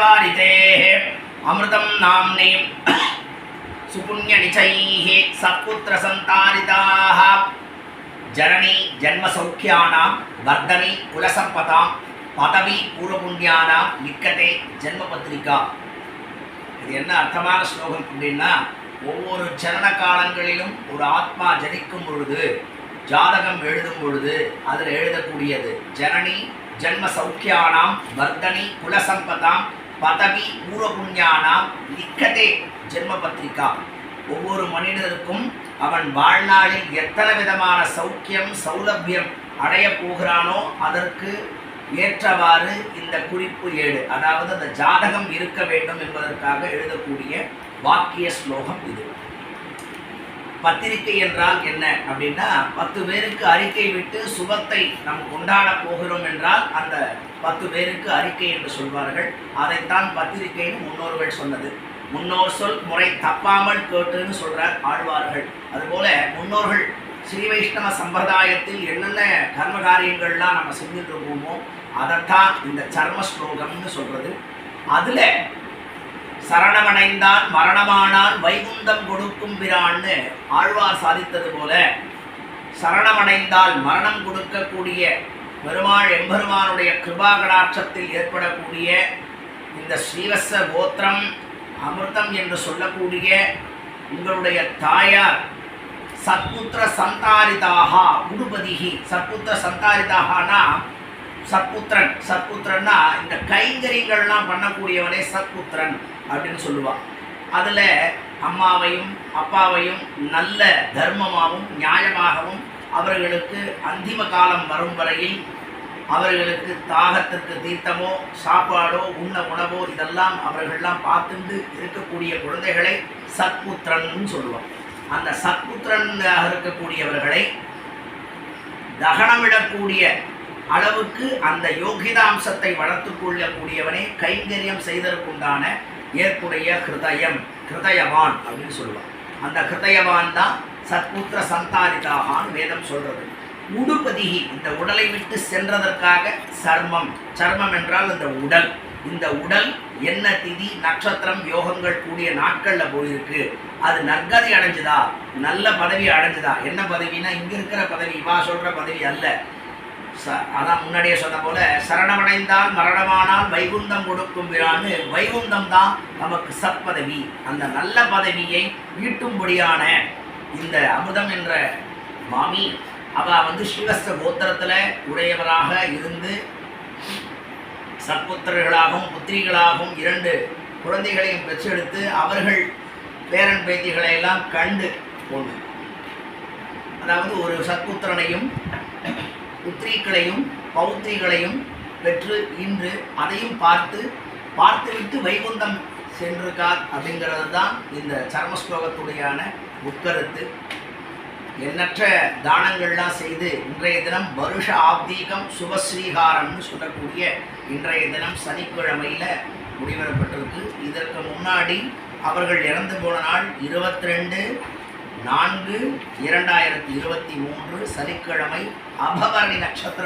वारितेः अमृतं नाम्नीं सुपुण्यनिचैः सत्पुत्रसन्तानिताः जननी जन्मसौख्यानां वर्धनी कुलसम्पदां பதவி பூர்வபுண்ணியானாம் நிக்கதே ஜென்மபத்ரிகா இது என்ன அர்த்தமான ஸ்லோகம் அப்படின்னா ஒவ்வொரு ஜனன காலங்களிலும் ஒரு ஆத்மா ஜனிக்கும் பொழுது ஜாதகம் எழுதும் பொழுது அதில் எழுதக்கூடியது ஜனனி ஜன்ம சௌக்கியானாம் வர்தனி குலசம்பதாம் பதவி பூர்வபுண்ணியானாம் லிக்கதே ஜென்ம பத்திரிகா ஒவ்வொரு மனிதருக்கும் அவன் வாழ்நாளில் எத்தனை விதமான சௌக்கியம் சௌலபியம் அடைய போகிறானோ அதற்கு ஏற்றவாறு இந்த குறிப்பு ஏடு அதாவது அந்த ஜாதகம் இருக்க வேண்டும் என்பதற்காக எழுதக்கூடிய வாக்கிய ஸ்லோகம் இது. பத்திரிகை என்றால் என்ன அப்படின்னா பத்து பேருக்கு அறிக்கை விட்டு சுபத்தை நாம் கொண்டாட போகிறோம் என்றால் அந்த பத்து பேருக்கு அறிக்கை என்று சொல்வார்கள். அதைத்தான் பத்திரிகைன்னு முன்னோர்கள் சொன்னது. முன்னோர் சொல் முறை தப்பாமல் கேட்டுன்னு சொல்றார் ஆழ்வார்கள். அதுபோல முன்னோர்கள் ஸ்ரீ வைஷ்ணவ சம்பிரதாயத்தில் என்னென்ன கர்ம காரியங்கள்லாம் நம்ம செஞ்சுட்டு இருக்கோமோ அதைத்தான் இந்த சர்ம ஸ்லோகம்னு சொல்றது. அதுல சரணமடைந்தான் மரணமானால் வைகுந்தம் கொடுக்கும் பிரான்னு ஆழ்வார் சாதித்தது போல சரணமடைந்தால் மரணம் கொடுக்கக்கூடிய பெருமாள் எம்பெருமானுடைய கிருபாகடாட்சத்தில் ஏற்படக்கூடிய இந்த ஸ்ரீவச கோத்திரம் அமிர்தம் என்று சொல்லக்கூடிய உங்களுடைய தாயார் சத்புத்திர சந்தாரிதாகா உடுபதிகி சத்புத்திர சந்தாரிதாகனா சத்புத்திரன். சத்புத்திரன்னா இந்த கைங்கரியங்கள்லாம் பண்ணக்கூடியவனே சத்புத்திரன் அப்படின்னு சொல்லுவான் அதில் அம்மாவையும் அப்பாவையும் நல்ல தர்மமாகவும் நியாயமாகவும் அவர்களுக்கு அந்திம காலம் வரும் வரையில் அவர்களுக்கு தாகத்திற்கு தீர்த்தமோ சாப்பாடோ உண்ண உணவோ இதெல்லாம் அவர்கள்லாம் பார்த்துண்டு இருக்கக்கூடிய குழந்தைகளை சத்புத்திரன் சொல்லுவான். அந்த சத்புத்திரனாக இருக்கக்கூடியவர்களை தகனமிடக்கூடிய அளவுக்கு அந்த யோகிதாம்சத்தை வளர்த்து கொள்ளக்கூடியவனே கைங்கரியம் செய்ததற்குண்டான ஏற்புடைய ஹிருதயம் ஹிருதயவான் அப்படின்னு சொல்லுவான். அந்த ஹிருதயவான் தான் சத்புத்திர சந்தாரிதாகான்னு வேதம் சொல்றது. உடுபதிகி இந்த உடலை விட்டு சென்றதற்காக சர்மம். சர்மம் என்றால் இந்த உடல். இந்த உடல் என்ன திதி நட்சத்திரம் யோகங்கள் கூடிய நாட்கள்ல போயிருக்கு. அது நற்கதி அடைஞ்சுதா? நல்ல பதவி அடைஞ்சுதா? என்ன பதவினா இங்க இருக்கிற பதவி இவா சொல்ற பதவி அல்ல. அதான் முன்னாடியே சொன்ன போல சரணமடைந்தால் மரணமானால் வைகுந்தம் கொடுக்கும் விழான்னு வைகுந்தம் தான் நமக்கு சத்பதவி. அந்த நல்ல பதவியை ஈட்டும்படியான இந்த அமுதம் என்ற மாமி அவ வந்து ஸ்ரீவஸ்த கோத்திரத்துல உடையவராக இருந்து சற்புத்திரர்களாகவும் புத்திரிகளாகவும் இரண்டு குழந்தைகளையும் பெற்றெடுத்து அவர்கள் பேரன் பேத்திகளை எல்லாம் கண்டு ஒன்று அதாவது ஒரு சற்புத்திரனையும் புத்திரிகளையும் பௌத்திரிகளையும் பெற்று இன்று அதையும் பார்த்து பார்த்துவிட்டு வைகுந்தம் சென்றிருக்கார் அப்படிங்கிறது தான் இந்த சர்ம ஸ்லோகத்துடையான உட்கருத்து. எண்ணற்ற தானங்கள்லாம் செய்து இன்றைய தினம் வருஷ ஆப்தீகம் சுபஸ்ரீகாரம்னு சொல்லக்கூடிய இன்றைய தினம் சனிக்கிழமையில் முடிவெறப்பட்டிருக்கு இதற்கு முன்னாடி அவர்கள் இறந்து போன நாள் இருபத்தி ரெண்டு நான்கு இரண்டாயிரத்தி இருபத்தி மூன்று சனிக்கிழமை அபவரணி நட்சத்திரம்.